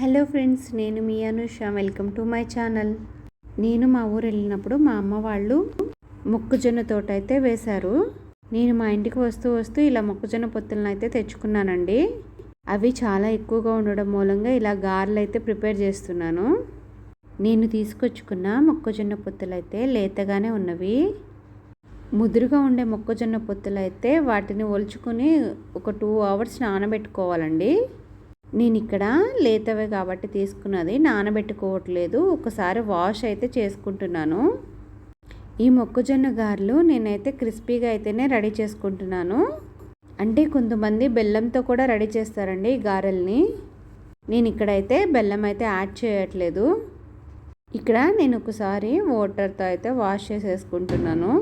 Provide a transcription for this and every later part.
Hello friends నేను మీ Anusha. Welcome to my channel. నేను మా ఊరు వెళ్ళినప్పుడు మా అమ్మ వాళ్ళు మొక్కజొన్న తోట అయితే వేశారు. నేను మా ఇంటికి వస్తూ వస్తూ ఇలా మొక్కజొన్న పొత్తులను అయితే తెచ్చుకున్నానండి. అవి చాలా ఎక్కువగా ఉండడం మూలంగా ఇలా గారెలు అయితే ప్రిపేర్ చేస్తున్నాను. నేను తీసుకొచ్చుకున్న మొక్కజొన్న పొత్తులు అయితే లేతగానే ఉన్నవి. ముదురుగా ఉండే మొక్కజొన్న పొత్తులు అయితే వాటిని ఒలుచుకొని ఒక టూ అవర్స్ నానబెట్టుకోవాలండి. నేను ఇక్కడ లేతవే కాబట్టి తీసుకున్నది నానబెట్టుకోవట్లేదు. ఒకసారి వాష్ అయితే చేసుకుంటున్నాను. ఈ మొక్కజొన్న గారెలు నేనైతే క్రిస్పీగా అయితేనే రెడీ చేసుకుంటున్నాను. అంటే కొంతమంది బెల్లంతో కూడా రెడీ చేస్తారండి ఈ గారెల్ని. నేను ఇక్కడైతే బెల్లం అయితే యాడ్ చేయట్లేదు. ఇక్కడ నేను ఒకసారి వాటర్తో అయితే వాష్ చేసేసుకుంటున్నాను.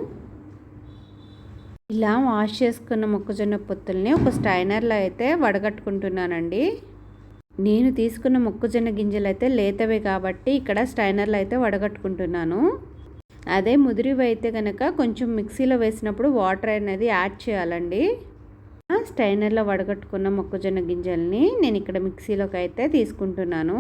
ఇలా వాష్ చేసుకున్న మొక్కజొన్న పొత్తుల్ని ఒక స్టైనర్లో అయితే వడగట్టుకుంటున్నానండి. నేను తీసుకున్న మొక్కజొన్న గింజలు అయితే లేతవే కాబట్టి ఇక్కడ స్టైనర్లో అయితే వడగట్టుకుంటున్నాను. అదే ముదిరివి అయితే కనుక కొంచెం మిక్సీలో వేసినప్పుడు వాటర్ అనేది యాడ్ చేయాలండి. స్టైనర్లో వడగట్టుకున్న మొక్కజొన్న గింజల్ని నేను ఇక్కడ మిక్సీలోకి అయితే తీసుకుంటున్నాను.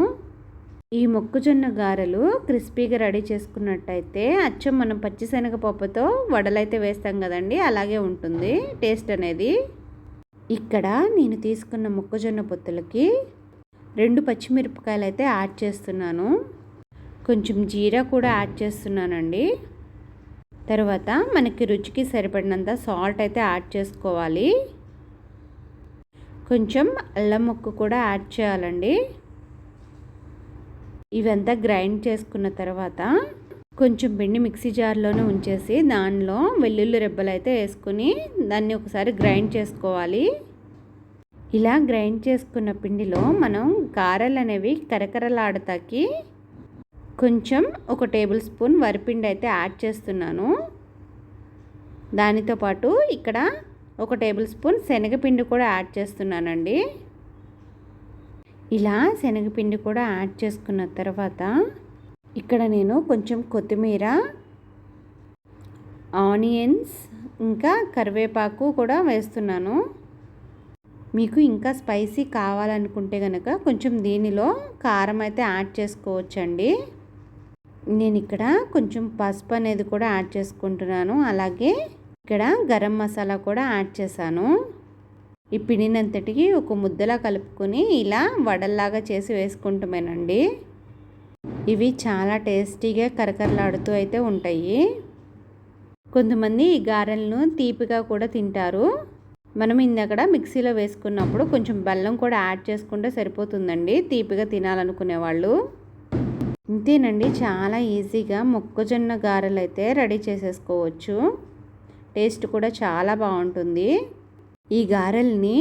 ఈ మొక్కజొన్న గారెలు క్రిస్పీగా రెడీ చేసుకున్నట్టయితే అచ్చం మనం పచ్చిశనగపప్పుతో వడలైతే వేస్తాం కదండి అలాగే ఉంటుంది టేస్ట్ అనేది. ఇక్కడ నేను తీసుకున్న మొక్కజొన్న పొత్తులకి రెండు పచ్చిమిరపకాయలు అయితే యాడ్ చేస్తున్నాను. కొంచెం జీరా కూడా యాడ్ చేస్తున్నానండి. తర్వాత మనకి రుచికి సరిపడినంత సాల్ట్ అయితే యాడ్ చేసుకోవాలి. కొంచెం అల్లం ముక్క కూడా యాడ్ చేయాలండి. ఇవంతా గ్రైండ్ చేసుకున్న తర్వాత కొంచెం పిండి మిక్సీ జార్లోనే ఉంచేసి దానిలో వెల్లుల్లి రెబ్బలు అయితే వేసుకుని దాన్ని ఒకసారి గ్రైండ్ చేసుకోవాలి. ఇలా గ్రైండ్ చేసుకున్న పిండిలో మనం గారెలు అనేవి కరకరలాడతాకి కొంచెం ఒక టేబుల్ స్పూన్ వరిపిండి అయితే యాడ్ చేస్తున్నాను. దానితో పాటు ఇక్కడ ఒక టేబుల్ స్పూన్ శనగపిండి కూడా యాడ్ చేస్తున్నానండి. ఇలా శనగపిండి కూడా యాడ్ చేసుకున్న తర్వాత ఇక్కడ నేను కొంచెం కొత్తిమీర ఆనియన్స్ ఇంకా కరివేపాకు కూడా వేస్తున్నాను. మీకు ఇంకా స్పైసీ కావాలనుకుంటే కనుక కొంచెం దీనిలో కారం అయితే యాడ్ చేసుకోవచ్చండి. నేను ఇక్కడ కొంచెం పసుపు అనేది కూడా యాడ్ చేసుకుంటున్నాను. అలాగే ఇక్కడ గరం మసాలా కూడా యాడ్ చేశాను. ఈ పిండినంతటికి ఒక ముద్దలా కలుపుకొని ఇలా వడల్లాగా చేసి వేసుకుంటామేనండి ఇవి చాలా టేస్టీగా కరకరలాడుతూ అయితే ఉంటాయి. కొంతమంది ఈ గారెలను తీపిగా కూడా తింటారు. మనం ఇందక్కడ మిక్సీలో వేసుకున్నప్పుడు కొంచెం బెల్లం కూడా యాడ్ చేసుకుంటే సరిపోతుందండి. తీపిగా తినాలనుకునే వాళ్ళు. ఇంతేనండి చాలా ఈజీగా మొక్కజొన్న గారెలు అయితే రెడీ చేసేసుకోవచ్చు. టేస్ట్ కూడా చాలా బాగుంటుంది. ఈ గారెల్ని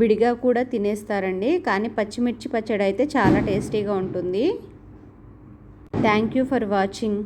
విడిగా కూడా తినేస్తారండి కానీ పచ్చిమిర్చి పచ్చడి అయితే చాలా టేస్టీగా ఉంటుంది. Thank you for watching.